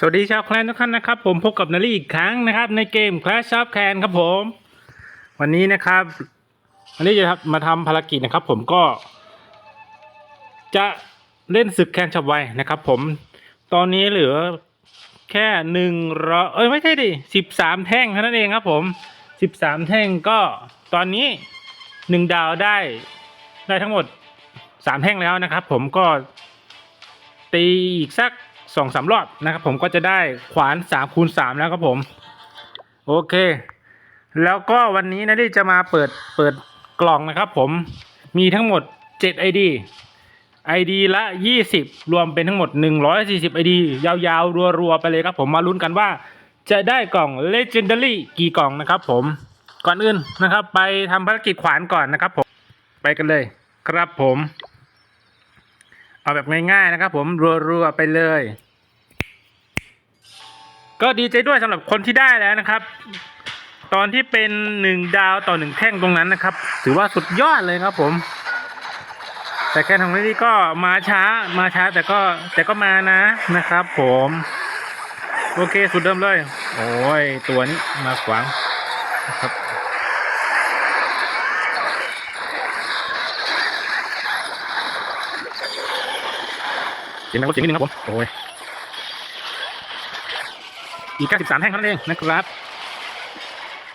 สวัสดีชาวแคลนทุกท่านนะครับ ผมพบกับนารีอีกครั้งนะครับ ในเกม Clash of Clan ครับผม วันนี้นะครับวันนี้จะมาทำภารกิจนะครับ ผมก็ จะเล่นศึกแคนชับไวนะครับ ผมตอนนี้เหลือแค่หนึ่งร้อยเอ้ยไม่ใช่ดิสิบสามแท่งเท่านั้นเองครับ ผมสิบสามแท่งก็ตอนนี้หนึ่งดาวได้ได้ทั้งหมดสามแท่งแล้วนะครับ ผมก็ตีอีกสัก สองสามรอบนะครับ ผมก็จะได้ขวานสามคูณสามแล้วครับผม โอเค แล้วก็วันนี้นะที่จะมาเปิดเปิดกล่องนะครับผมมีทั้งหมด7 ID ID ละ 20 รวมเป็นทั้งหมด 140 ID ยาวๆ รัวๆ ไปเลยครับผมมาลุ้นกันว่า จะได้กล่อง Legendary กี่กล่องนะครับผมก่อนอื่นนะครับ ไปทำภารกิจขวานก่อนนะครับผมไปกันเลยครับผม เอาแบบง่ายๆนะครับผมรัวๆ ไปเลย ก็ดีใจด้วยสำหรับคนที่ได้แล้วนะครับ ตอนที่เป็นหนึ่งดาวต่อหนึ่งแท่งตรงนั้นนะครับ ถือว่าสุดยอดเลยครับผม แต่แค่ทางนี้ก็มาช้ามาช้าแต่ก็แต่ก็มานะนะครับ ผม โอเคสุดเดิมเลย โอ้ยตัวนี้มาขวางนะครับเสียงดังลดเสียงนิดนึงครับผมโอ้ย อีก 93 แท่งเท่านั้นเองนะครับ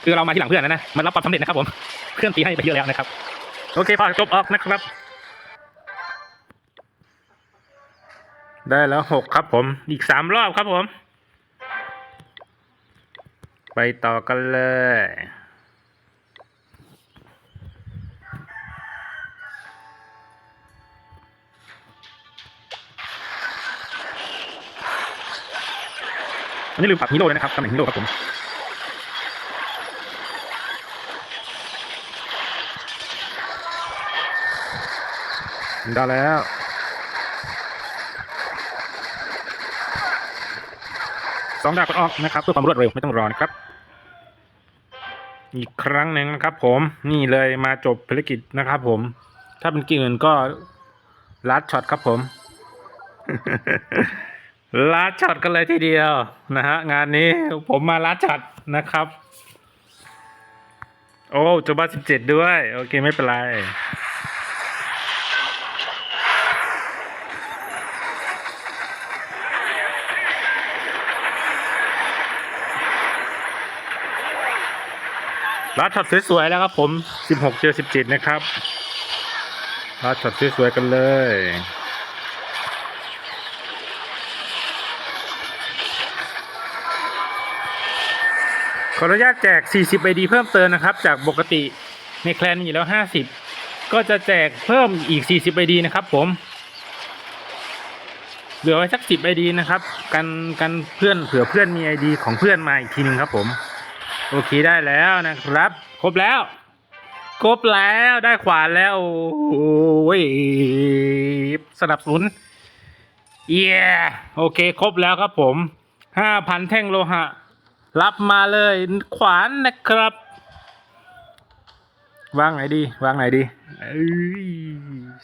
คือเรามาที่หลังเพื่อนนะนะมันรับความสำเร็จนะครับผม เพื่อนตีให้ไปเยอะแล้วนะครับ โอเคพอจบออกนะครับ ได้แล้วหกครับผม อีกสามรอบครับผม ไปต่อกันเลย อันนี้ลืมปรับฮีโร่เลยนะครับตำแหน่งฮีโร่ครับผมได้แล้วสองดาวก็ออกนะครับเพื่อความรวดเร็วไม่ต้องรอนะครับ อีกครั้งหนึ่งนะครับ ผมนี่เลยมาจบภารกิจนะครับ ผม ถ้าเป็นกิ่งอื่นก็ลัดช็อตครับผม ลัดช็อตกันเลยทีเดียวนะฮะงานนี้ผมมาลัดช็อตนะครับ โอ้จบ้าสิบเจ็ดด้วย โอเคไม่เป็นไรลัดช็อตสวยๆแล้วครับผมสิบหกเจอสิบเจ็ดนะครับลัดช็อตสวยๆกันเลย ออนุญาตแจก 40 ID เพิ่มเติมนะครับ จากปกติในแคลนมีอยู่แล้ว 50 ก็จะแจกเพิ่มอีก 40 ID นะครับผม เหลือไว้สัก 10 ID นะครับ กันกันเพื่อนเผื่อเพื่อนมี ID ของเพื่อนมาอีกทีหนึ่งครับผม โอเคได้แล้วนะครับ ครบแล้ว ครบแล้วได้ขวานแล้ว โอ้ย สนับสนุนเย้โอเค ครบแล้วครับผม 5,000 แท่งโลหะ รับมาเลยขวานนะครับ วางไหนดี วางไหนดี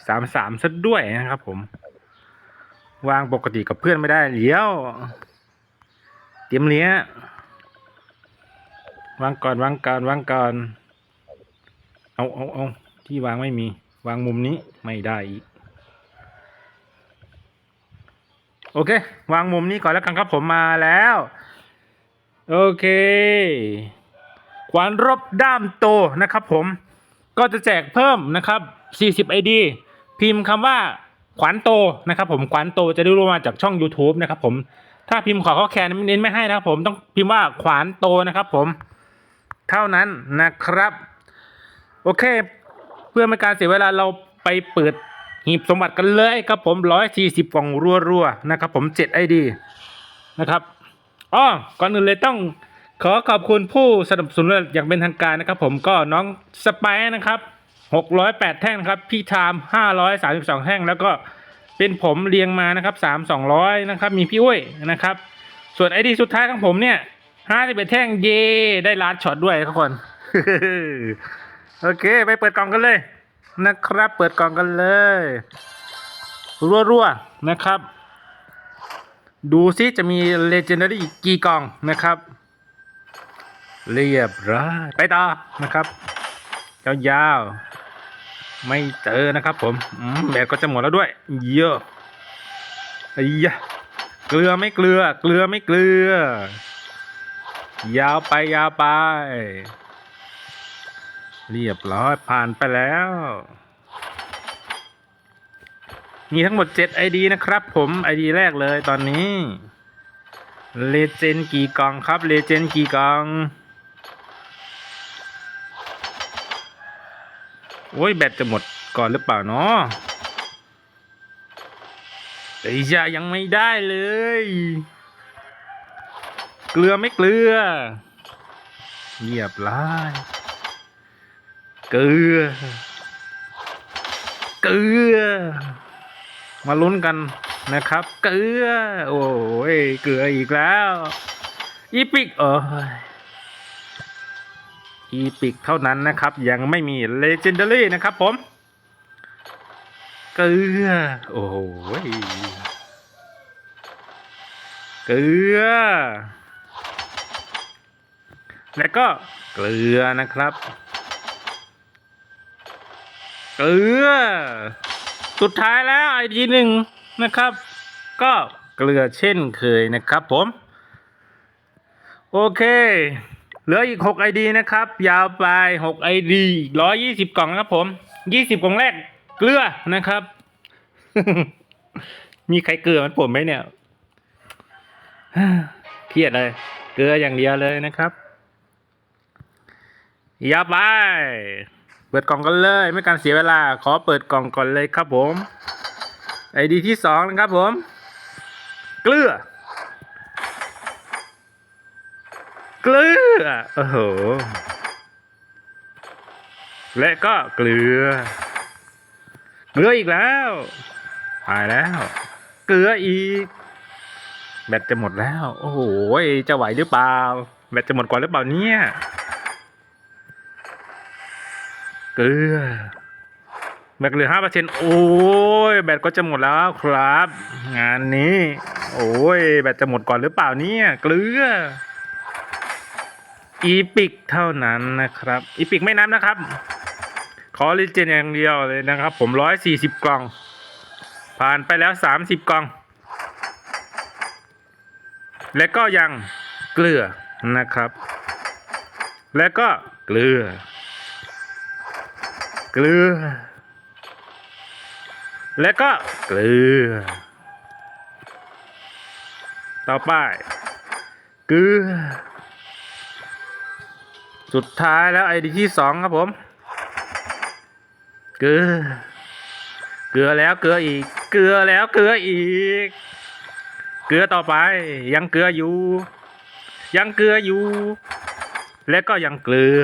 สามสามซะด้วยนะครับผม วางปกติกับเพื่อนไม่ได้เลี้ยวเตรียมเลี้ยวางก่อนวางก่อนวางก่อน เอาเอาเอาที่วางไม่มี วางมุมนี้ไม่ได้อีกโอเค วางมุมนี้ก่อนแล้วกันครับผมมาแล้ว โอเค ขวานรบด้ามโตนะครับผม ก็จะแจกเพิ่มนะครับ 40 ID พิมพ์คำว่าขวานโตนะครับผม ขวานโตจะได้รู้มาจากช่อง YouTube นะครับผม ถ้าพิมพ์ขอข้อแคนเน้นไม่ให้นะครับผม ต้องพิมพ์ว่าขวานโตนะครับผม เท่านั้นนะครับ โอเค เพื่อไม่การเสียเวลาเราไปเปิดหีบสมบัติกันเลยครับผม 140กล่องรัวๆนะครับผม7 ID นะครับ อ๋อก่อนอื่นเลยต้องขอขอบคุณผู้สนับสนุนอย่างเป็นทางการนะครับ ผมก็น้องสไปร์นะครับ608 แท่งนะครับ พี่ไทม์532 แท่ง แล้วก็เป็นผมเรียงมานะครับ3 200 นะครับ มีพี่อุ้ยนะครับ ส่วนไอดีสุดท้ายของผมเนี่ย51แท่งเย่ได้ลาดช็อตด้วยทุกคน โอเค ไปเปิดกล่องกันเลยนะครับ เปิดกล่องกันเลย รัวๆนะครับ ดูซิจะมี Legendary กี่กล่องนะครับ เรียบร้อยไปต่อนะครับยาวๆไม่เจอนะครับผมอืมแบตก็จะหมดแล้วด้วย เยอะไอ้ยะเกลือไม่เกลือ เกลือไม่เกลือ ยาวไปยาวไป เรียบร้อยผ่านไปแล้ว มีทั้งหมด 7 ID นะครับผม ID แรกเลยตอนนี้เลเจนกี่กล่องครับเลเจนกี่กล่อง โอ้ย แบตจะหมดก่อนหรือเปล่าเนาะไอ้ยยังไม่ได้เลย เกลือไม่เกลือเรียบร้อยเกลือ เกลือ มาลุ้นกันนะครับ เกลือ โอ้ยเกลืออีกแล้ว อีปิกเอ้ยอีพิกเท่านั้นนะครับ ยังไม่มี Legendary นะครับผม เกลือ โอ้ยเกลือ แล้วก็เกลือนะครับ เกลือ สุดท้ายแล้วไอดีหนึ่งนะครับ ก็เกลือเช่นเคยนะครับผม โอเค เหลืออีก6 ID นะครับ ยาวไป6 ID อีก120 กล่องนะครับผม20 กล่องแรกเกลือนะครับ มีใครเกลือมันผมไหมเนี่ยเครียดเลย เกลืออย่างเดียวเลยนะครับ ยาวไป เปิดกล่องกันเลยไม่การเสียเวลา ขอเปิดกล่องก่อนเลยครับผม ID ที่สองนะครับผม เกลือ เกลือโอ้โหและก็เกลือ เกลืออีกแล้วตายแล้ว เกลืออีก แบตจะหมดแล้ว โอ้โหจะไหวหรือเปล่า แบตจะหมดก่อนหรือเปล่าเนี่ย เกลือแบตเหลือห้าเปอร์เซ็นต์โอ้ยแบตก็จะหมดแล้วครับ งานนี้ โอ้ยแบตจะหมดก่อนหรือเปล่าเนี่ยเกลืออีพิกเท่านั้นนะครับอีพิกไม่นับนะครับ ขอรีเจนอย่างเดียวเลยนะครับ ผมร้อยสี่สิบกล่อง ผ่านไปแล้วสามสิบกล่อง และก็ยังเกลือนะครับ และก็เกลือ เกลือ และก็เกลือ ต่อไปเกลือ สุดท้ายแล้วไอดีที่สองครับผมเกลือ เกลือแล้วเกลืออีก เกลือแล้วเกลืออีก เกลือต่อไป ยังเกลืออยู่ ยังเกลืออยู่ และก็ยังเกลือ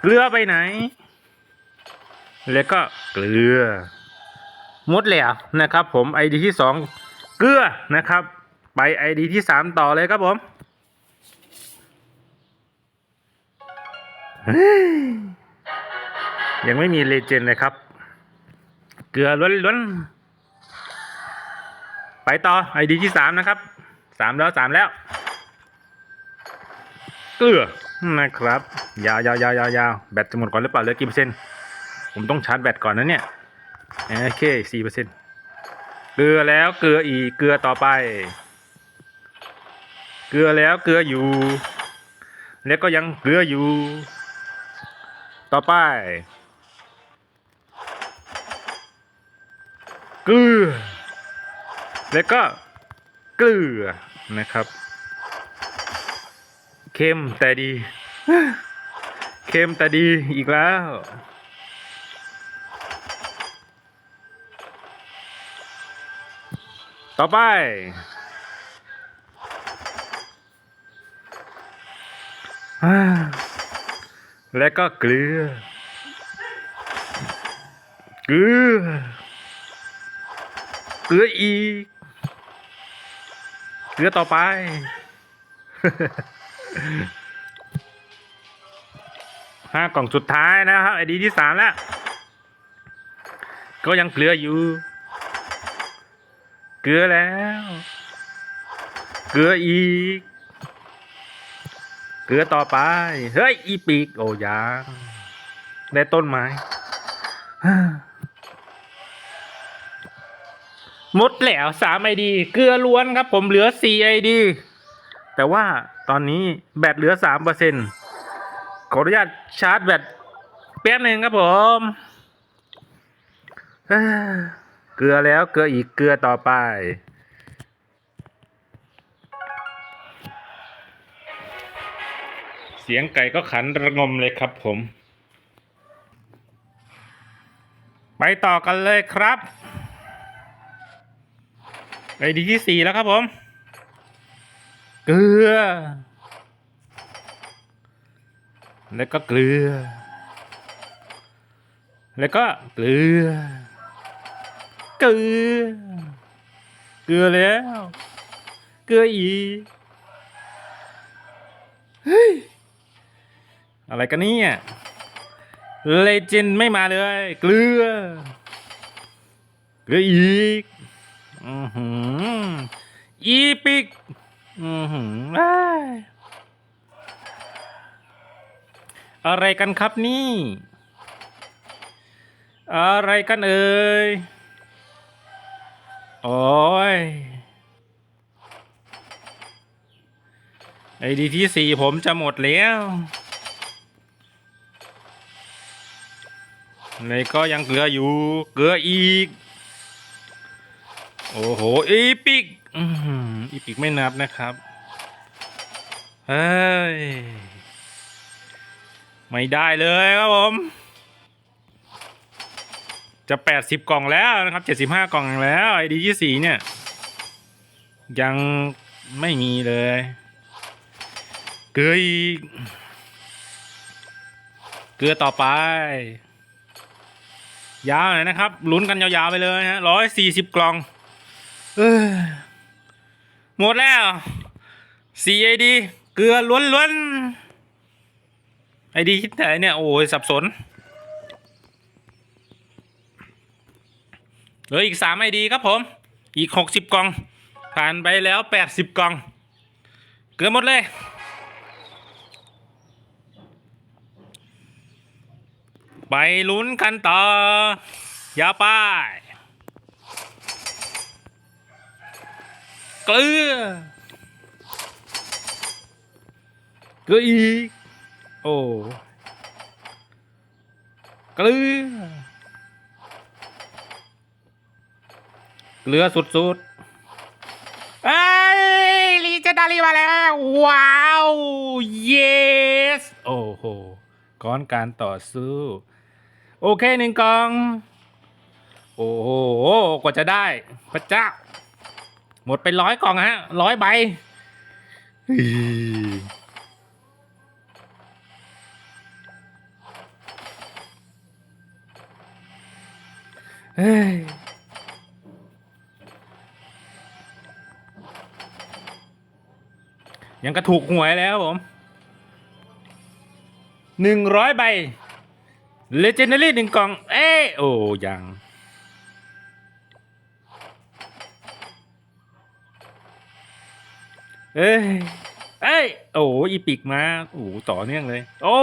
เกลือไปไหน แล้วก็เกลือหมดแล้วนะครับ ผมไอดีที่สองเกลือนะครับ ไปไอดีที่สามต่อเลยครับผมยยังไม่มีเลเจนด์เลยครับ เกลือล้วนๆ ไปต่อไอดีที่สามนะครับสามแล้วสามแล้ว เกลือนะครับ ยาวยาวยาวยาวยาวแบตจะหมดก่อนหรือเปล่าเหลือกี่เปอร์เซ็นต์ ผมต้องชาร์จแบตก่อนนะเนี่ย โอเคสี่เปอร์เซ็นต์เกลือแล้วเกลืออีกเกลือต่อไป เกลือแล้วเกลืออยู่ แล้วก็ยังเกลืออยู่ ต่อไป เกลือ แล้วก็เกลือนะครับ เค็มแต่ดี เค็มแต่ดีอีกแล้ว ต่อไป แล้วก็เกลือ เกลือ เกลืออีก เกลือต่อไป ห้ากล่องสุดท้ายนะครับไอดีที่สามแล้ว ก็ยังเกลืออยู่ เกลือแล้ว เกลืออีก เกลือต่อไป เฮ้ย อีปีก โอ้ยังได้ต้นไม้หมดแล้วสามไอดี เกลือล้วนครับผมเหลือสี่ไอดี แต่ว่าตอนนี้แบตเหลือสามเปอร์เซ็นขออนุญาตชาร์จแบตแป๊บหนึ่งครับผม เกลือแล้วเกลืออีกเกลือต่อไป เสียงไก่ก็ขันระงมเลยครับผม ไปต่อกันเลยครับไอดีที่สี่แล้วครับผม เกลือ แล้วก็เกลือ แล้วก็เกลือ กลือ เกลือแล้ว เกลืออีเฮ้ยอะไรกันเนี่ยเลเจนไม่มาเลย เกลือ เกลืออีกอือหืออีปิกอือหืออ้ายอะไรกันครับนี่ อะไรกันเอ่ย โอ้ย ไอดีที่สี่ผมจะหมดแล้วเลยก็ยังเกลืออยู่ เกลืออีก โอ้โห อีปิกอีปิกไม่นับนะครับ เฮ้ย ไม่ได้เลยครับผม จะแปดสิบกล่องแล้วนะครับเจ็ดสิบห้ากล่องแล้วไอดีที่สีเนี่ย ยังไม่มีเลยเกลืออีกเกลือต่อไป ยาวหน่อยนะครับลุ้นกันยาวๆไปเลยฮะร้อยสี่สิบกล่อง เอ้ยหมดแล้วสี่ไอดีเกลือล้วนๆไอดีคิดไหนเนี่ย โอ้ยสับสน เหลืออีกสามไอดีครับผม อีกหกสิบกล่อง ผ่านไปแล้วแปดสิบกล่อง เกือบหมดเลย ไปลุ้นกันต่อยาไปเกลือเกลืออีก โอ้เกลือ เกลือสุดๆเอ้ยลีเจนดารีมาแล้ว ว้าว เยส โอ้โหก้อนการต่อสู้ โอเคหนึ่งกอง โอ้โห กว่าจะได้ พระเจ้า หมดไปร้อยกล่องฮะร้อยใบเฮ้ย ยังกระถูกหวยแล้วผมหนึ่งร้อยใบเลเจนดารี่หนึ่งกล่อง เอ้โอ้ยังเอ้ยเอ้ย โอ้อีปิกมา โอ้ต่อเนื่องเลย โอ้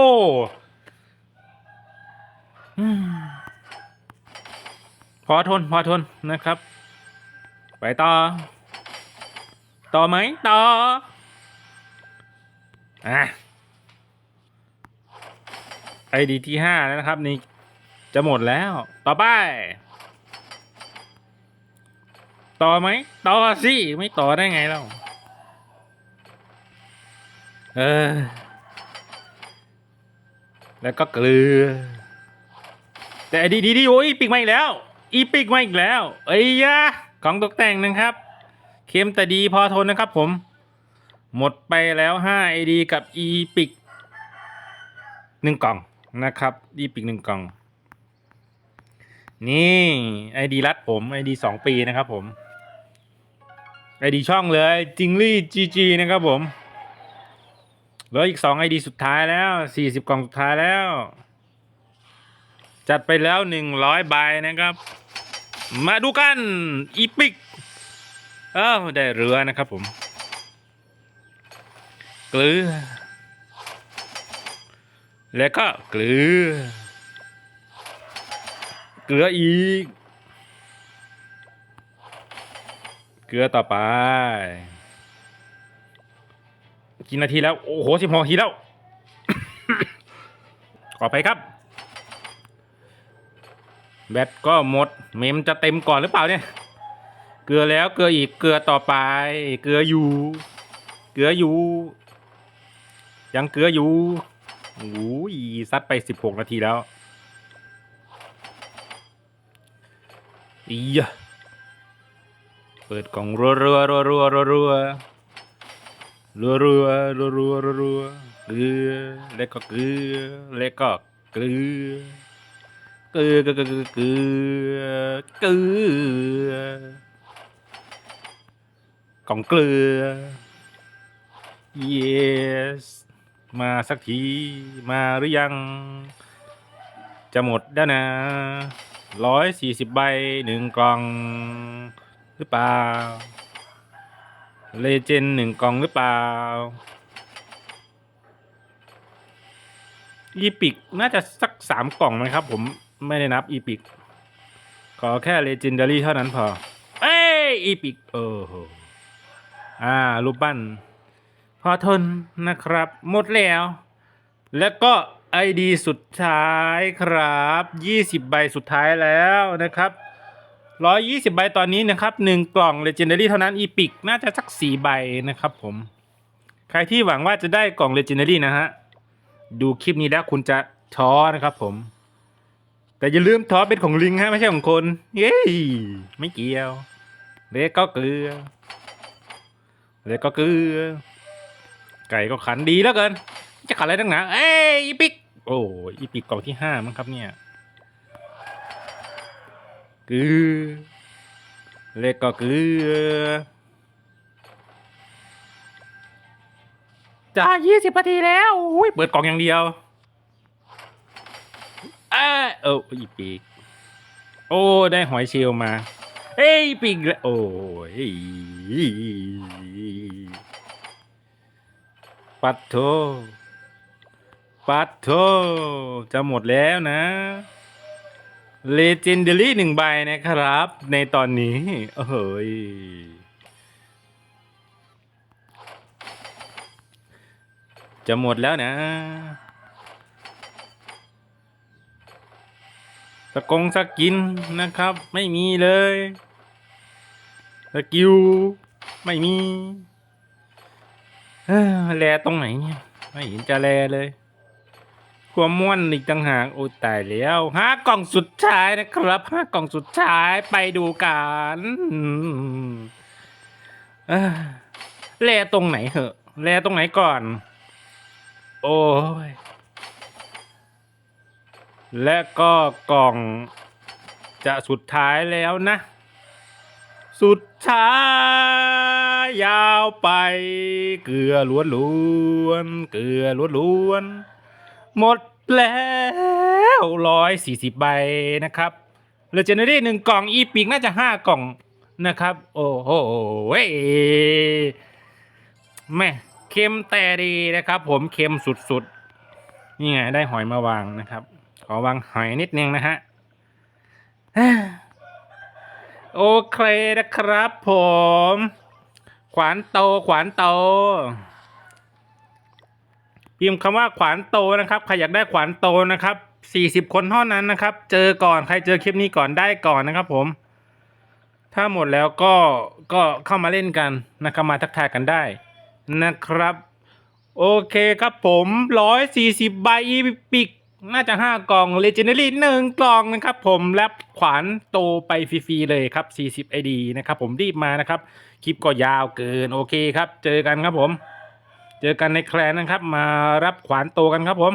พอทน พอทนนะครับ ไปต่อ ต่อไหมต่อ อะไอดีที่ห้าแล้วนะครับ นี่จะหมดแล้ว ต่อไป ต่อไหม ต่อสิ ไม่ต่อได้ไงเราเออ แล้วก็เกลือ แต่ดีดีดีโอ้ยปิกมาอีกแล้ว อีปิกมาอีกแล้ว เอ้ยยะ ของตกแต่งนะครับ เค็มแต่ดีพอทนนะครับผม หมดไปแล้ว 5 ID กับอีปิกหนึ่งกล่องนะครับอีปิกหนึ่งกล่อง นี่ไอดีรัดผมไอดีสองปีนะครับผมไอดีช่องเลยจิงลี่จีจีนะครับผมเหลืออีกสองไอดีสุดท้ายแล้วสี่สิบกล่องสุดท้ายแล้ว จัดไปแล้วหนึ่งร้อยใบนะครับ มาดูกัน อีปิก เอ้าได้เรือนะครับผม กลือ แล้วก็เกลือ เกลืออีก เกลือต่อไป กี่นาทีแล้ว โอ้โหสิบหกนาทีแล้ว ขอไปครับ แบตก็หมด เมมจะเต็มก่อนหรือเปล่าเนี่ย เกลือแล้วเกลืออีก เกลือต่อไป เกลืออยู่ เกลืออยู่ ยังเกลืออยู่โอ้ยซัดไปสิบหกนาทีแล้วอีะเปิดกล่องรัวรัวรัวรัวรัวรัวรัวรัวรัวรัวรัวรัวเกลือแล้วก็เกลือแล้วก็เกลือเกลือเกลือเกลือเกลือเกลือกล่องเกลือ yes มาสักทีมาหรือยัง จะหมดแล้วนะร้อยสี่สิบใบหนึ่งกล่อง หรือเปล่า เลเจนหนึ่งกล่องหรือเปล่าอีพิกน่าจะสักสามกล่องไหมครับ ผมไม่ได้นับอีพิกขอแค่เลเจนดารี่เท่านั้นพอ เอ้ยอีพิกโอ้โหอ่ารูปปั้น พอทนนะครับ หมดแล้ว แล้วก็ไอดีสุดท้ายครับ 20 ใบสุดท้ายแล้วนะครับ120 ใบตอนนี้นะครับ 1 กล่อง Legendary เท่านั้น อีพิกน่าจะสัก 4 ใบนะครับผม ใครที่หวังว่าจะได้กล่อง Legendary นะฮะ ดูคลิปนี้แล้วคุณจะท้อนะครับผม แต่อย่าลืมท้อเป็นของลิงฮะ ไม่ใช่ของคน เย้ไม่เกี่ยว เล็กก็เกลือ เล็กก็เกลือ ไก่ก็ขันดีแล้วเกิน จะขันอะไรตั้งหนาเอ้ยอีปิก โอ้อีปิกกล่องที่ห้ามั้งครับเนี่ยเกลือเล็กก็เกลือจะยี่สิบนาทีแล้วอุ้ยเปิดกล่องอย่างเดียวเอ้ยเอออีปิกโอ้ ได้หอยเชลมา เอ้ยปิกแล้วโอ้ย ปัดโทปัดโทจะหมดแล้วนะ เลเจนเดอรี่หนึ่งใบนะครับ ในตอนนี้เฮ้ยจะหมดแล้วนะสกงสกินนะครับ ไม่มีเลย สกิล ไม่มี แลตรงไหนเนี่ยไม่เห็นจะแลเลยความม่วนอีกต่างหากโอ้ตายแล้วห้ากล่องสุดท้ายนะครับห้ากล่องสุดท้ายไปดูกันอแลตรงไหนเหอะแลตรงไหนก่อน โอ้ยและก็กล่องจะสุดท้ายแล้วนะ สุดท้ายาวไป เกลือล้วนล้วนๆเกลือล้วนล้วนๆหมดแล้วร้อยสี่สิบใบนะครับเลเจนดารี่หนึ่งกล่องอีปิกน่าจะห้ากล่องนะครับ โอ้โหเว้ยแม่เค็มแต่ดีนะครับ ผมเค็มสุดๆนี่ไงได้หอยมาวางนะครับ ขอวางหอยนิดนึงนะฮะ โอเคนะครับผม ขวานโตขวานโต พิมพ์คำว่าขวานโตนะครับใครอยากได้ขวานโตนะครับสี่สิบคนเท่านั้นนะครับ เจอก่อนใครเจอคลิปนี้ก่อนได้ก่อนนะครับ ผม ถ้าหมดแล้วก็ก็เข้ามาเล่นกันนะครับมาทักทายกันได้นะครับ โอเคครับผมร้อยสี่สิบใบอีปิก น่าจะห้ากล่องเลเจนดารีหนึ่งกล่องนะครับ ผมและขวานโตไปฟรีๆเลยครับ 40 ID นะครับ ผมรีบมานะครับ คลิปก็ยาวเกินโอเคครับ เจอกันครับผม เจอกันในแคลนนะครับ มารับขวานโตกันครับผม